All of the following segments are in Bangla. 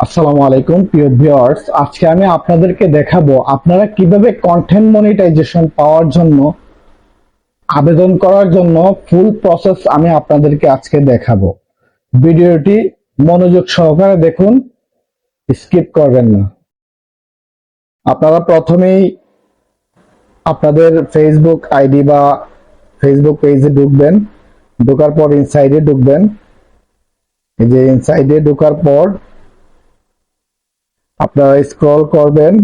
আসসালামু আলাইকুম, প্রিয় ভিউয়ার্স। আজকে আমি আপনাদেরকে দেখাবো আপনারা কীভাবে কন্টেন্ট মনিটাইজেশন পাওয়ার জন্য, আবেদন করার জন্য ফুল প্রসেস আমি আপনাদেরকে আজকে দেখাবো। ভিডিওটি মনোযোগ সহকারে দেখুন স্কিপ করবেন না। আপনারা প্রথমেই আপনাদের ফেসবুক আইডি বা ফেসবুক পেজে ঢুকবেন। ঢোকার পর ইনসাইডে ঢুকবেন। এই যে ইনসাইডে ঢোকার পর আপনারা স্ক্রল করবেন।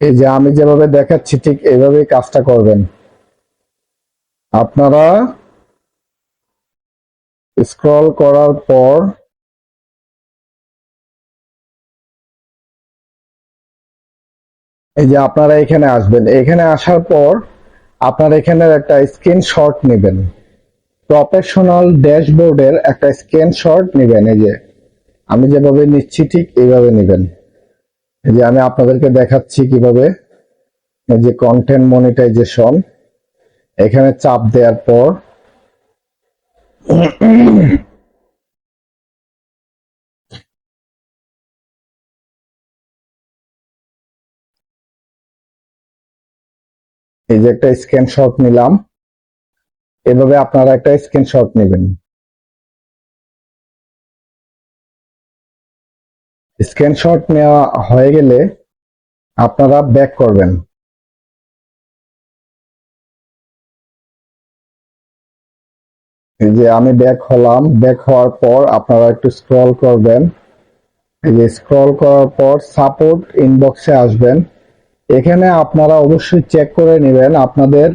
এই যে আমি যেভাবে দেখাচ্ছি, ঠিক এইভাবে কাজটা করবেন। আপনারা স্ক্রল করার পর এই যে আপনারা এখানে আসবেন। এখানে আসার পর আপনারা এখানে একটা স্ক্রিনশট নেবেন। প্রফেশনাল ড্যাশবোর্ডের একটা স্ক্রিনশট নেবেন। এই যে আমি যেভাবে নিচ্ছি, ঠিক এইভাবে নেবেন। এই যে আমি আপনাদেরকে দেখাচ্ছি কীভাবে এই যে কন্টেন্ট মনিটাইজেশন এখানে চাপ দেওয়ার পর এই যে একটা স্ক্রিনশট নিলাম। এভাবে আপনারা একটা স্ক্রিনশট নেবেন। স্ক্রিনশট নেওয়া হয়ে গেলে আপনারা ব্যাক করবেন। এই যে আমি ব্যাক হলাম। ব্যাক হওয়ার পর আপনারা একটু স্ক্রল করবেন। এই যে স্ক্রল করার পর সাপোর্ট ইনবক্সে আসবেন। এখানে আপনারা অবশ্যই চেক করে নেবেন আপনাদের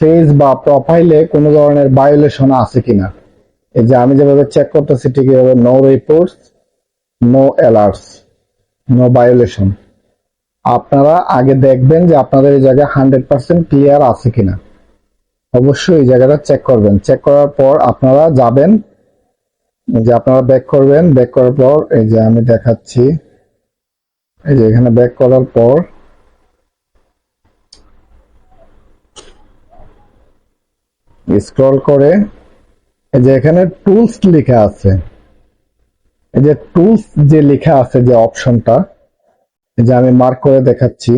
ফেস বা প্রোফাইলে কোনো ধরনের ভায়োলেশন আছে কিনা। এই যে আমি যেভাবে চেক করতেছি ঠিক এভাবে no reports no alerts no violation আপনারা আগে দেখবেন যে আপনাদের এই জায়গায় হান্ড্রেড পার্সেন্ট ক্লিয়ার আছে কিনা। অবশ্যই এই জায়গাটা চেক করবেন। চেক করার পর আপনারা যাবেন। যে আপনারা ব্যাক করবেন। ব্যাক করার পর এই যে আমি দেখাচ্ছি। এই যে এখানে ব্যাক করার পর স্ক্রল করে এই যে এখানে টুলস লেখা আছে। এই যে টুলস যে লেখা আছে যে অপশনটা যে আমি মার্ক করে দেখাচ্ছি।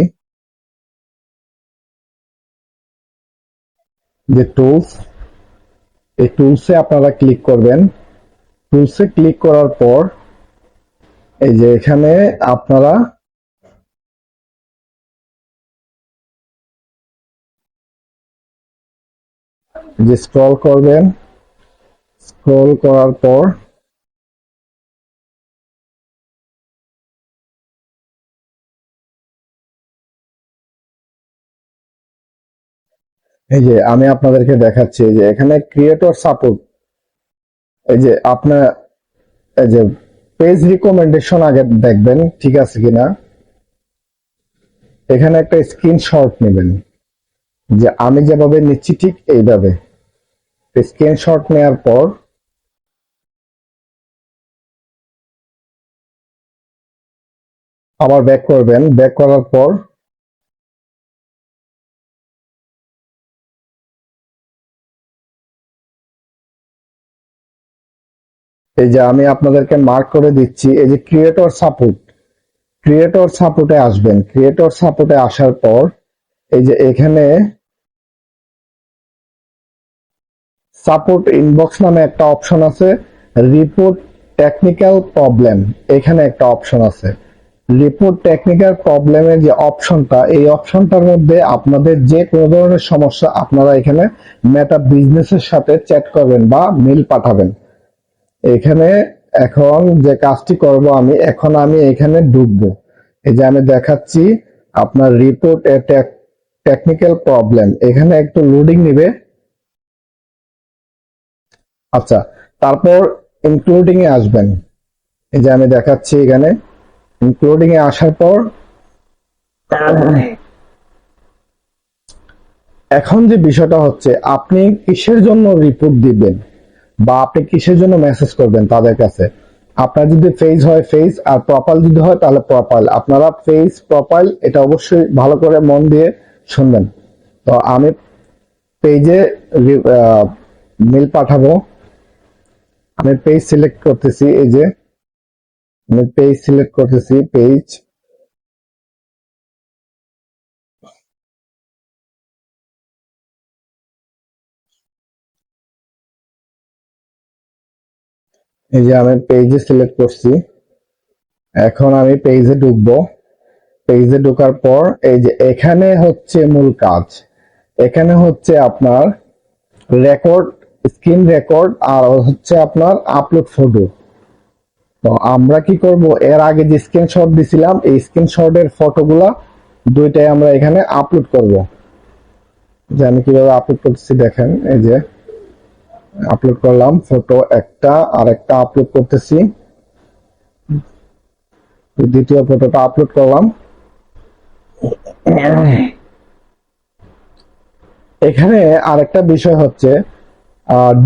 যে টুলস এই টুলসে আপনারা ক্লিক করবেন। টুলসে ক্লিক করার পর, এই যে এখানে আপনারা যে স্ক্রল করবেন স্ক্রল করার পর এই যে আমি আপনাদেরকে দেখাচ্ছি যে এখানে ক্রিয়েটর সাপোর্ট এই যে আপনার এই যে পেজ রিকমেন্ডেশন আগে দেখবেন, ঠিক আছে কিনা? এখানে একটা স্ক্রিনশট নেবেন। যে আমি যেভাবে নিচ্ছি ঠিক এইভাবে। স্ক্রিনশট নেওয়ার পর আবার ব্যাক করবেন। ব্যাক করার পর এই যে আমি আপনাদেরকে মার্ক করে দিচ্ছি, এই যে ক্রিয়েটর সাপোর্ট ক্রিয়েটর সাপোর্টে আসবেন। ক্রিয়েটর সাপোর্টে আসার পর, এই যে এখানে সাপোর্ট ইনবক্স নামে একটা অপশন আছে রিপোর্ট টেকনিক্যাল প্রবলেম এখানে একটা অপশন আছে। রিপোর্ট টেকনিক্যাল প্রবলেমের যে অপশনটা এই অপশনটার মধ্যে আপনাদের যে কোনো ধরনের সমস্যা, আপনারা এখানে মেটা বিজনেসের সাথে চ্যাট করবেন বা মেল পাঠাবেন। এখানে এখন যে কাজটি করব আমি, এখন আমি এখানে ঢুকবো এই যে আমি দেখাচ্ছি আপনার রিপোর্ট টেকনিক্যাল প্রবলেম এখানে একটু লোডিং নিবে। আচ্ছা তারপর ইনক্লুডিং এ আসবেন। এই যে আমি দেখাচ্ছি এখানে। ইনক্লুডিং এ আসার পর এখন যে বিষয়টা হচ্ছে, আপনি কিসের জন্য রিপোর্ট দিবেন? বা আপনি কিসের জন্য মেসেজ করবেন তাদের কাছে? আপনার যদি ফেজ হয় ফেজ আর প্রোফাইল যদি হয় তাহলে প্রোফাইল আপনারা ফেজ প্রোফাইল এটা অবশ্যই ভালো করে মন দিয়ে শুনবেন। তো আমি পেজে মেল পাঠাবো। আমি পেজ সিলেক্ট করতেছি, এই যে। আমি পেজ সিলেক্ট করতেছি পেজ এই যে আমি পেজে সিলেক্ট করছি। এখন আমি পেজে ঢুকবো। পেজে ঢোকার পর এই যে এখানে হচ্ছে মূল কাজ। এখানে হচ্ছে আপনার রেকর্ড স্ক্রিন রেকর্ড আর হচ্ছে আপনার আপলোড ফটো তো আমরা কি করব? এর আগে যে স্ক্রিনশট দিছিলাম, এই স্ক্রিনশটের ফটোগুলা দুইটাই আমরা এখানে আপলোড করব। যে আমি কীভাবে আপলোড করতেছি দেখেন, এই যে আপলোড করলাম ফটো একটা আর একটা আপলোড করতেছি দ্বিতীয় ফটোটা আপলোড করলাম। এখানে আরেকটা বিষয় হচ্ছে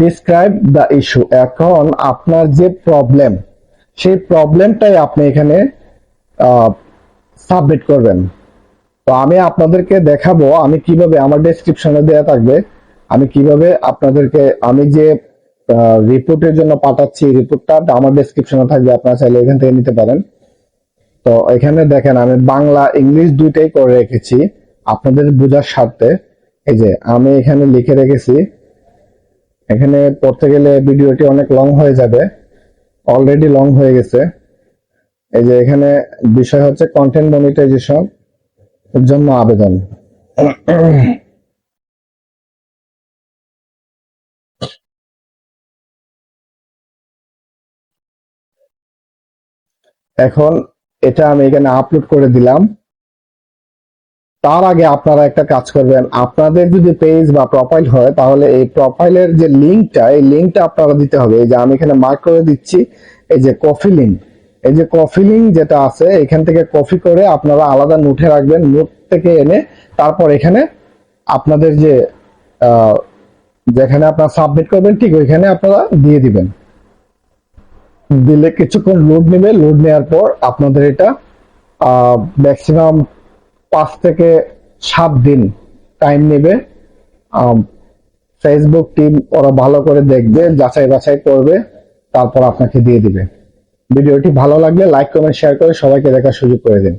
ডিসক্রাইব দ্য ইস্যু এখন আপনার যে প্রবলেম সেই প্রবলেমটাই আপনি এখানে সাবমিট করবেন। তো আমি আপনাদেরকে দেখাবো, আমি কীভাবে আমার ডেসক্রিপশনে দেওয়া থাকবে। আমি কীভাবে আপনাদেরকে, আমি যে রিপোর্টের জন্য পাঠাচ্ছি রিপোর্টটা আমার ডেসক্রিপশনে থাকবে, আপনারা চাইলে এখান থেকে নিতে পারেন। তো এখানে দেখেন, আমি বাংলা, ইংলিশ দুইটাই করে রেখেছি, আপনাদের বোঝার স্বার্থে। এই যে, আমি এখানে লিখে রেখেছি, এখানে পড়তে গেলে ভিডিওটি অনেক লং হয়ে যাবে অলরেডি লং হয়ে গেছে। এই যে, এখানে বিষয় হচ্ছে কন্টেন্ট মনিটাইজেশন জন্য আবেদন। এখন এটা আমি এখানে আপলোড করে দিলাম। তার আগে আপনারা একটা কাজ করবেন, আপনাদের যদি পেজ বা প্রোফাইল হয়, তাহলে এই প্রোফাইলের যে লিঙ্কটা এই লিঙ্কটা আপনারা দিতে হবে। এই যে আমি এখানে মার্ক করে দিচ্ছি, এই যে কফি লিঙ্ক এই যে কফি লিঙ্ক যেটা আছে, এখান থেকে কপি করে আপনারা আলাদা নোটে রাখবেন নোট থেকে এনে তারপর এখানে আপনাদের যে যেখানে আপনারা সাবমিট করবেন, ঠিক ওইখানে আপনারা দিয়ে দিবেন। দিলে কিছুক্ষণ লোড নেবে। লোড নেওয়ার পর আপনাদের এটা ম্যাক্সিমাম পাঁচ থেকে সাত দিন টাইম নেবে। ফেসবুক টিম ওরা ভালো করে দেখবে, যাচাই বাছাই করবে, তারপর আপনাকে দিয়ে দিবে। ভিডিওটি ভালো লাগলে লাইক কমেন্ট শেয়ার করে সবাইকে দেখার সুযোগ করে দিন।